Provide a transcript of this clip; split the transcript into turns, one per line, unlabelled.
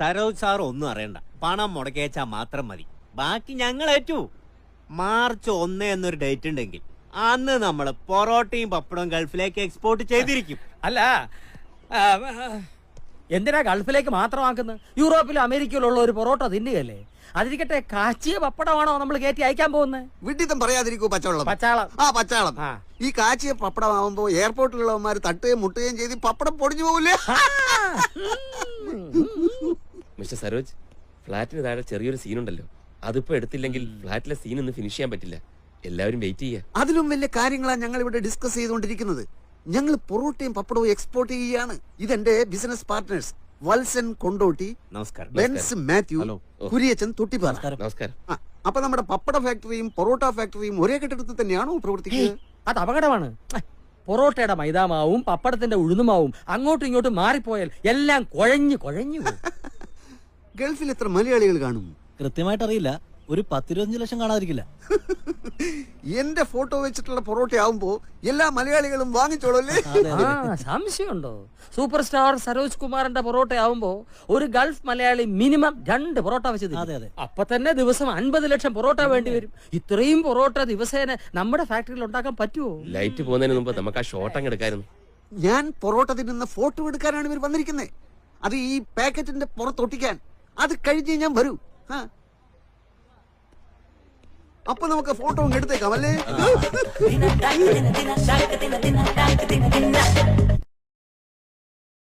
Saroj sir ഒന്നും അറിയണ്ട. പണം മുടക്കേച്ചാ മാത്രം മതി. ബാക്കി ഞങ്ങൾ ഏറ്റു. മാർച്ച് ഒന്ന് എന്നൊരു ഡേറ്റ് ഉണ്ടെങ്കിൽ അന്ന് നമ്മൾ പൊറോട്ടയും പപ്പടവും ഗൾഫിലേക്ക് എക്സ്പോർട്ട് ചെയ്തിരിക്കും.
അല്ല എന്തിനാ ഗൾഫിലേക്ക് മാത്രമാക്കുന്നത് യൂറോപ്പിലും അമേരിക്കയിലുള്ള ഒരു പൊറോട്ട തിന്നുകയല്ലേ? അതിരിക്കട്ടെ കാച്ചിയ പപ്പടമാണോ നമ്മൾ കയറ്റി അയക്കാൻ പോകുന്നത്?
വിഡിത്തം പറയാതിരിക്കൂ പച്ചവെള്ളം.
പച്ചാളം
ആ പച്ചാളം ഈ കാച്ചിയ പപ്പടമാവുമ്പോ എയർപോർട്ടിലുള്ളവന്മാർ തട്ടുകയും മുട്ടുകയും ചെയ്ത് പപ്പടം പൊടിഞ്ഞു പോകില്ലേ
മിസ്റ്റർ സരോജ് ഫ്ലാറ്റിന് താഴെ ചെറിയൊരു സീനുണ്ടല്ലോ. അതിപ്പോ എടുത്തില്ലെങ്കിൽ ഫ്ലാറ്റിലെ സീൻ ഒന്ന് ഫിനിഷ് ചെയ്യാൻ പറ്റില്ല. എല്ലാവരും വെയിറ്റ് ചെയ്യാ.
അതിലും വലിയ കാര്യങ്ങളാണ് ഞങ്ങൾ ഇവിടെ ഡിസ്കസ് ചെയ്തുകൊണ്ടിരിക്കുന്നത്. ഞങ്ങൾ പൊറോട്ടയും പപ്പടവും എക്സ്പോർട്ട് ചെയ്യുകയാണ്. ഇതെന്റെ ബിസിനസ് പാർട്ട്നേഴ്സ് വത്സൻ കൊണ്ടോട്ടി
നമസ്കാരം.
ബെൻസ് മാത്യു കുരിയച്ചൻ തുട്ടിപ്പാറ.
നമസ്കാരം.
അപ്പൊ നമ്മുടെ പപ്പട ഫാക്ടറിയും പൊറോട്ട ഫാക്ടറിയും ഒരേ കെട്ടിടത്തിൽ തന്നെയാണോ പ്രവർത്തിക്കുന്നത്?
അത് അപകടമാണ്. പൊറോട്ടയുടെ മൈദാമാവും പപ്പടത്തിന്റെ ഉഴുന്നുമാവും അങ്ങോട്ടും ഇങ്ങോട്ടും മാറിപ്പോയാൽ എല്ലാം കുഴഞ്ഞു കുഴഞ്ഞു പോകും.
ഗൾഫിൽ എത്ര മലയാളികൾ കാണും?
കൃത്യമായിട്ട് അറിയില്ല ഒരു പത്തിരുപത്തഞ്ച് ലക്ഷം കാണാതിരിക്കില്ല.
എന്റെ ഫോട്ടോ വെച്ചിട്ടുള്ള പൊറോട്ട ആവുമ്പോ എല്ലാ മലയാളികളും വാങ്ങിച്ചോളൂ അല്ലേ
അതെ അതെ.
ആ സംശയമുണ്ടോ? സൂപ്പർ സ്റ്റാർ സരോജ് കുമാറിന്റെ പൊറോട്ട ആവുമ്പോ ഒരു ഗൾഫ് മലയാളി മിനിമം രണ്ട് പൊറോട്ട വെച്ചത്
അതെ, അതെ.
അപ്പൊ തന്നെ ദിവസം അൻപത് ലക്ഷം പൊറോട്ട വേണ്ടി വരും. ഇത്രയും പൊറോട്ട ദിവസേന നമ്മുടെ ഫാക്ടറിയിൽ ഉണ്ടാക്കാൻ പറ്റുമോ
ലൈറ്റ് പോകുന്നതിന് മുമ്പ് നമുക്ക് ആ ഷോട്ട് അങ്ങ് എടുക്കായിരുന്നു.
ഞാൻ പൊറോട്ട തിന്നുന്ന ഫോട്ടോ എടുക്കാനാണ് ഇവർ വന്നിരിക്കുന്നത് അത് ഈ പാക്കറ്റിന്റെ പുറത്തൊട്ടിക്കാൻ. അത് കഴിഞ്ഞ് ഞാൻ വരൂ. ആ. അപ്പൊ നമുക്ക് ഫോട്ടോ അങ്ങ് എടുത്തേക്കാം അല്ലേ?